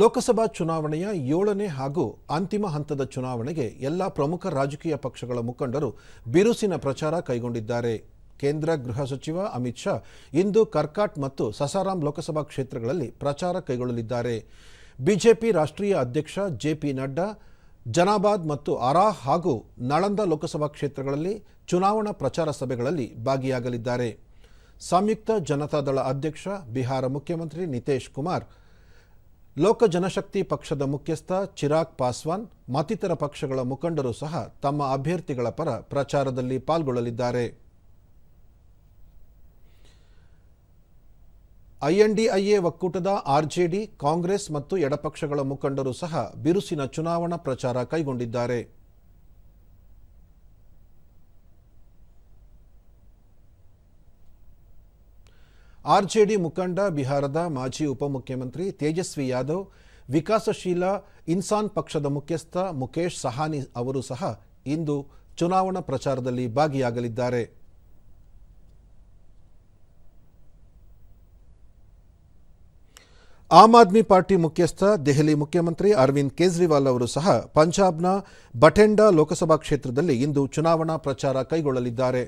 ಲೋಕಸಭಾ ಚುನಾವಣೆಯ ಏಳನೇ ಹಾಗೂ ಅಂತಿಮ ಹಂತದ ಚುನಾವಣೆಗೆ ಎಲ್ಲ ಪ್ರಮುಖ ರಾಜಕೀಯ ಪಕ್ಷಗಳ ಮುಖಂಡರು ಬಿರುಸಿನ ಪ್ರಚಾರ ಕೈಗೊಂಡಿದ್ದಾರೆ. ಕೇಂದ್ರ ಗೃಹ ಸಚಿವ ಅಮಿತ್ ಶಾ ಇಂದು ಕರ್ಕಾಟ್ ಮತ್ತು ಸಸಾರಾಮ್ ಲೋಕಸಭಾ ಕ್ಷೇತ್ರಗಳಲ್ಲಿ ಪ್ರಚಾರ ಕೈಗೊಳ್ಳಲಿದ್ದಾರೆ. ಬಿಜೆಪಿ ರಾಷ್ಟ್ರೀಯ ಅಧ್ಯಕ್ಷ ಜೆಪಿ ನಡ್ಡಾ, ಜನಾಬಾದ್ ಮತ್ತು ಅರಾ ಹಾಗೂ ನಳಂದ ಲೋಕಸಭಾ ಕ್ಷೇತ್ರಗಳಲ್ಲಿ ಚುನಾವಣಾ ಪ್ರಚಾರ ಸಭೆಗಳಲ್ಲಿ ಭಾಗಿಯಾಗಲಿದ್ದಾರೆ. ಸಂಯುಕ್ತ ಜನತಾದಳ ಅಧ್ಯಕ್ಷ, ಬಿಹಾರ ಮುಖ್ಯಮಂತ್ರಿ ನಿತೇಶ್ ಕುಮಾರ್ ಲೋಕ ಜನಶಕ್ತಿ ಪಕ್ಷದ ಮುಖ್ಯಸ್ಥ ಚಿರಾಗ್ ಪಾಸ್ವಾನ್, ಮತ್ತಿತರ ಪಕ್ಷಗಳ ಮುಖಂಡರು ಸಹ ತಮ್ಮ ಅಭ್ಯರ್ಥಿಗಳ ಪರ ಪ್ರಚಾರದಲ್ಲಿ ಪಾಲ್ಗೊಳ್ಳಲಿದ್ದಾರೆ. ಐಎನ್ಡಿಐಎ ಒಕ್ಕೂಟದ ಆರ್ಜೆಡಿ ಕಾಂಗ್ರೆಸ್ ಮತ್ತು ಎಡಪಕ್ಷಗಳ ಮುಖಂಡರು ಸಹ ಬಿರುಸಿನ ಚುನಾವಣಾ ಪ್ರಚಾರ ಕೈಗೊಂಡಿದ್ದಾರೆ. ಆರ್ಜೆಡಿ ಮುಖಂಡ, ಬಿಹಾರದ ಮಾಜಿ ಉಪಮುಖ್ಯಮಂತ್ರಿ ತೇಜಸ್ವಿ ಯಾದವ್, ವಿಕಾಸಶೀಲ ಇನ್ಸಾನ್ ಪಕ್ಷದ ಮುಖ್ಯಸ್ಥ ಮುಖೇಶ್ ಸಹಾನಿ ಅವರು ಸಹ ಇಂದು ಚುನಾವಣಾ ಪ್ರಚಾರದಲ್ಲಿ ಭಾಗಿಯಾಗಲಿದ್ದಾರೆ. ಆಮ್ ಆದ್ಮಿ ಪಾರ್ಟಿ ಮುಖ್ಯಸ್ಥ, ದೆಹಲಿ ಮುಖ್ಯಮಂತ್ರಿ ಅರವಿಂದ್ ಕೇಜ್ರಿವಾಲ್ ಅವರು ಸಹ ಪಂಜಾಬ್ನ ಬಠೆಂಡಾ ಲೋಕಸಭಾ ಕ್ಷೇತ್ರದಲ್ಲಿ ಇಂದು ಚುನಾವಣಾ ಪ್ರಚಾರ ಕೈಗೊಳ್ಳಲಿದ್ದಾರೆ.